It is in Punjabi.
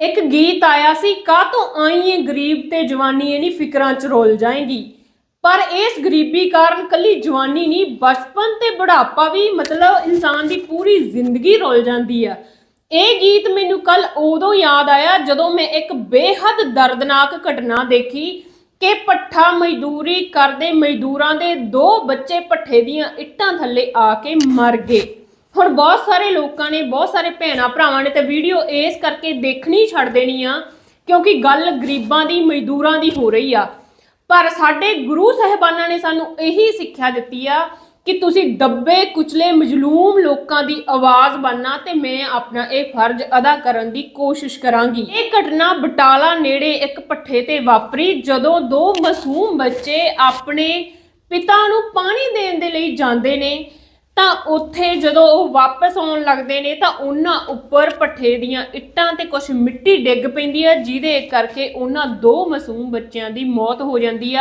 ਇੱਕ ਗੀਤ ਆਇਆ ਸੀ, ਕਾਹ ਤੋਂ ਆਈ ਏ ਗਰੀਬ ਤੇ ਜਵਾਨੀ ਇਹ ਨਹੀਂ ਫਿਕਰਾਂ ਚ ਰੋਲ ਜਾਏਗੀ? ਪਰ ਇਸ ਗਰੀਬੀ ਕਾਰਨ ਕੱਲੀ ਜਵਾਨੀ ਨਹੀਂ ਬਚਪਨ ਤੇ ਬੁਢਾਪਾ ਵੀ ਮਤਲਬ ਇਨਸਾਨ ਦੀ ਪੂਰੀ ਜ਼ਿੰਦਗੀ ਰੁਲ ਜਾਂਦੀ ਆ। ਇਹ ਗੀਤ ਮੈਨੂੰ ਕੱਲ ਉਦੋਂ ਯਾਦ ਆਇਆ ਜਦੋਂ ਮੈਂ ਇੱਕ ਬੇਹੱਦ ਦਰਦਨਾਕ ਘਟਨਾ ਦੇਖੀ ਕਿ ਪੱਠਾ ਮਜ਼ਦੂਰੀ ਕਰਦੇ ਮਜ਼ਦੂਰਾਂ ਦੇ ਦੋ ਬੱਚੇ ਪੱਠੇ ਦੀਆਂ ਇੱਟਾਂ ਥੱਲੇ ਆ ਕੇ ਮਰ ਗਏ। ਹੁਣ ਬਹੁਤ ਸਾਰੇ ਲੋਕਾਂ ਨੇ, ਬਹੁਤ ਸਾਰੇ ਭੈਣਾ ਭਰਾਵਾਂ ਨੇ ਤੇ ਵੀਡੀਓ ਇਸ ਕਰਕੇ ਦੇਖਣੀ ਛੱਡ ਦੇਣੀ ਆ, ਕਿਉਂਕਿ ਗੱਲ ਗਰੀਬਾਂ ਦੀ, ਮਜ਼ਦੂਰਾਂ ਦੀ ਹੋ ਰਹੀ ਆ। ਪਰ ਸਾਡੇ ਗੁਰੂ ਸਾਹਿਬਾਨਾਂ ਨੇ ਸਾਨੂੰ ਇਹੀ ਸਿੱਖਿਆ ਦਿੱਤੀ ਆ ਕਿ ਤੁਸੀਂ ਦੱਬੇ, ਕੁਚਲੇ, ਮਜਲੂਮ ਲੋਕਾਂ ਦੀ ਆਵਾਜ਼ ਬਣਨਾ ਤੇ ਮੈਂ ਆਪਣਾ ਇਹ ਫਰਜ਼ ਅਦਾ ਕਰਨ ਦੀ ਕੋਸ਼ਿਸ਼ ਕਰਾਂਗੀ। ਇਹ ਘਟਨਾ ਬਟਾਲਾ ਨੇੜੇ ਇੱਕ ਪੱਠੇ ਤੇ ਵਾਪਰੀ, ਜਦੋਂ ਦੋ ਮਾਸੂਮ ਬੱਚੇ ਆਪਣੇ ਪਿਤਾ ਨੂੰ ਪਾਣੀ ਦੇਣ ਦੇ ਲਈ ਜਾਂਦੇ ਨੇ। ਤਾਂ ਉੱਥੇ ਜਦੋਂ ਉਹ ਵਾਪਸ ਆਉਣ ਲੱਗਦੇ ਨੇ ਤਾਂ ਉਹਨਾਂ ਉੱਪਰ ਪੱਠੇ ਦੀਆਂ ਇੱਟਾਂ ਤੇ ਕੁਝ ਮਿੱਟੀ ਡਿੱਗ ਪੈਂਦੀ ਆ, ਜਿਹਦੇ ਕਰਕੇ ਉਹਨਾਂ ਦੋ ਮਾਸੂਮ ਬੱਚਿਆਂ ਦੀ ਮੌਤ ਹੋ ਜਾਂਦੀ ਆ।